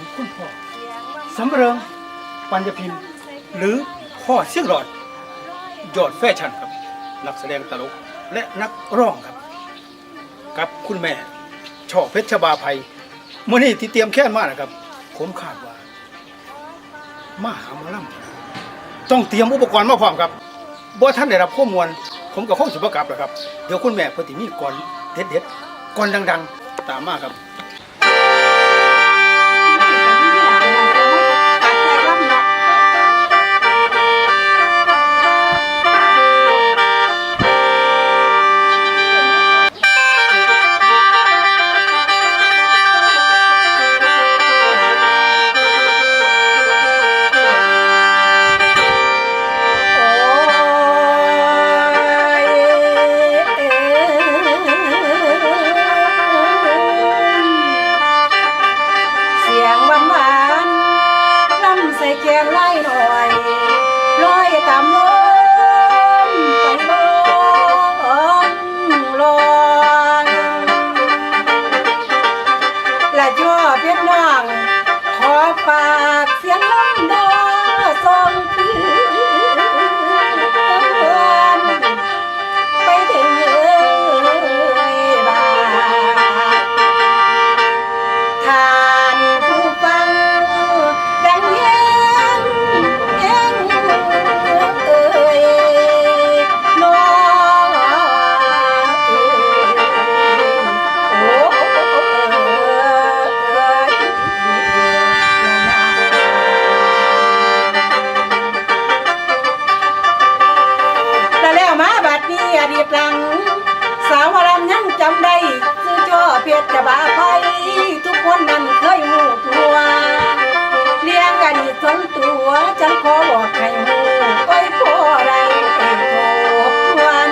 ของคุณพ่อสำเริงปัญญพิมพ์หรือพ่อเสี่ยงหลอด ยอดแฟชั่นครับ นักแสดงตลกและนักร้องครับ กับคุณแม่ช่อเพชรชบาภัยเมื่อนี้ที่เตรียมแค่นมานะครับ ผมคาดว่า มาหามาล่ำต้องเตรียมอุปกรณ์มาพร้อมครับบ่ท่านได้รับข้อมูลผมกับข้องสุภกลับแล้วครับ เดี๋ยวคุณแม่เพอติมีก่อนเด็ดๆก่อนดัง ๆ ตามมาครับ แกงไล่หน่อยลอยตามลม บาภัยทุกคนนั้นเคยหูตัวเลี้ยงอดีตทนตัวฉันขอบอกให้หูไว้พอไรเอ่ยโทบทวน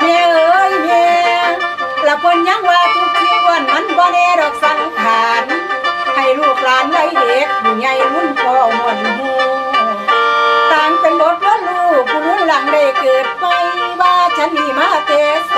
แม่เอ้ยแม่ละเพิ่นยังว่าทุกทีวันมันบ่แน่ดอกสังขารให้ลูกหลานไว้เด็กผู้ใหญ่รุ่นพ่อหมดหูต่างเป็นบทว่าลูกผู้รุ่นหลังได้เกิดไปว่าฉันมีมาเตส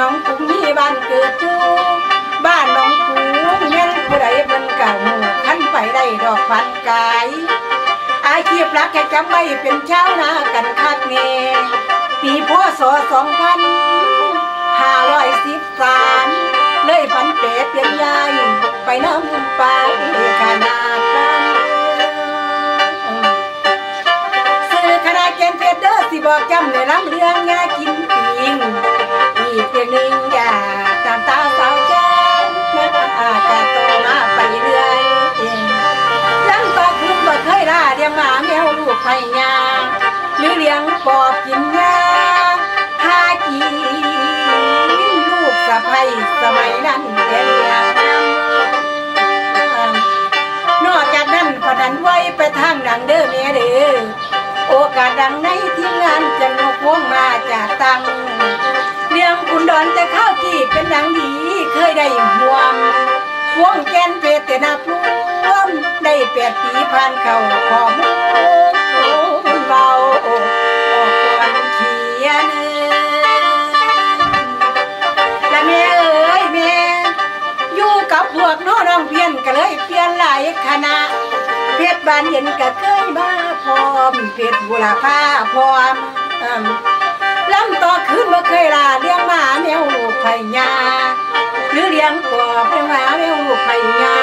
น้องกุ้งมีบ้านเกิดอยู่บ้านน้องกุ้งแม่นผู้ใดเพิ่นกะหูขันไปได้ดอกพันกายอาชีพหลักแค่จำไว้เป็นเช้านากันคักเนปีพศสองพันห้าร้อยสิบสามเลยพันเปรเปลี่ยนยายไปน้ำปลาขนาดนั้นสื่อคณะเกณฑ์เพชรเด้อสิบอกจำในลำเรื่องงากิน ลี้ยงปอบกินยาหากินลูกสะใภ้สมัยนั้นเลี้ยงนำนอกจากนั้นพอดันไว้ไปทางดังเด้อเมียเด้อโอกาสดังในที่งานจะนกพวงมาจากตังเรื่องคุณดอนแต่ข้าวที่เป็นดังดีเคยได้ห่วงพวงแกนเพเตนาพรวมได้แปดปีผ่านเข้าขอมู คณะ เพชรบานเย็นก็เคยมาพร้อม เพชรบุรพาพร้อมลำต่อขึ้นบ่เคยลาเลี้ยงมาแมวไผ่ยาหรือเลี้ยงกอบเลี้ยงมาแมวไผ่ยา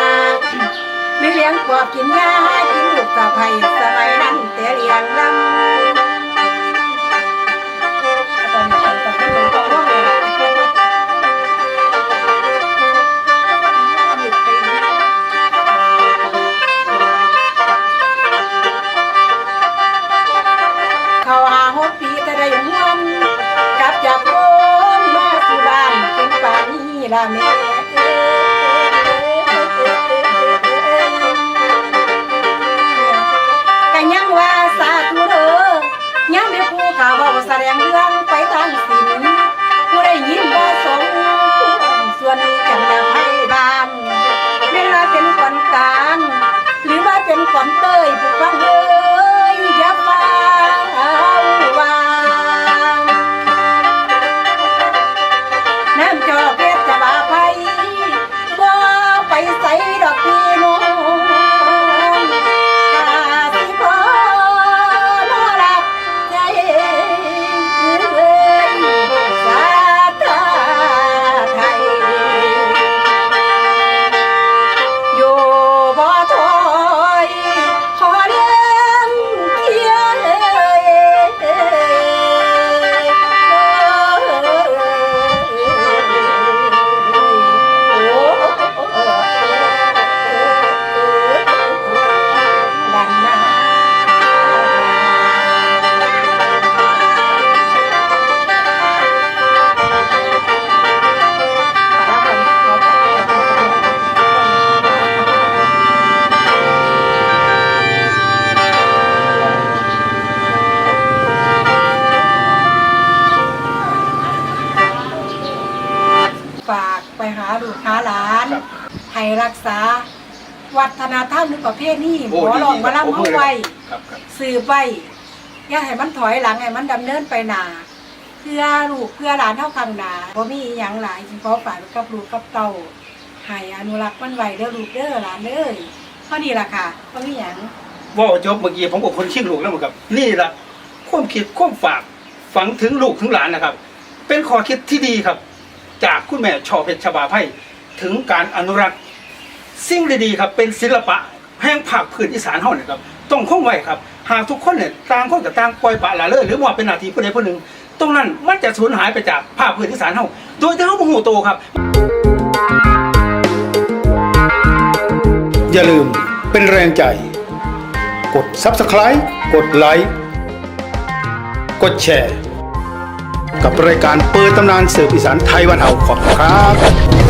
หรือเลี้ยงกอบกินยากินลูกสะไผ่สมัยนั้นแต่เลี้ยงลำ West. รักษา วัฒนธรรมหรือประเพณีหมโอ้อดีลองมาล่ำผมเอาเลยไว้ครับครับสืบไว้อย่าให้มันถอยหลังให้มันดำเนินไปหนาเพื่อลูกเพื่อหลานเท่าข้างหนาเพราะมีอหย่างหลายที่ขอฝากไว้กับลูกกับเต่าให้อนุรักษ์มันไว้เด้อลูกเด้อหลานเด้อเท่านี้ล่ะค่ะเพราะมีหยังว่าจบเมื่อกี้ผมกับคนชิงลูกแล้วเหมือนกับนี่แหละความคิดความฝากฝังถึงลูกถึงหลานนะครับ เป็นข้อคิดที่ดีครับ จากคุณแม่ชอเพชรชบาไพ่ถึงการอนุรักษ์ สิ่งดีๆครับเป็นศิลปะแห่งภาคพื้นอีสานเฮาเนี่ยครับต้องคงไว้ครับหากทุกคนเนี่ยต่างคนกับต่างปล่อยปละละเลยหรือว่าเป็นหน้าที่ผู้ใดผู้หนึ่ง ตรงนั้นมันจะสูญหายไปจากภาคพื้นอีสานเฮาโดยที่เฮาบ่ฮู้โตวครับ อย่าลืมเป็นแรงใจ กด Subscribe กดไลค์กดแชร์ กับรายการเปิดตำนานสืบอีสานไทยวันเฮาขอบคุณครับ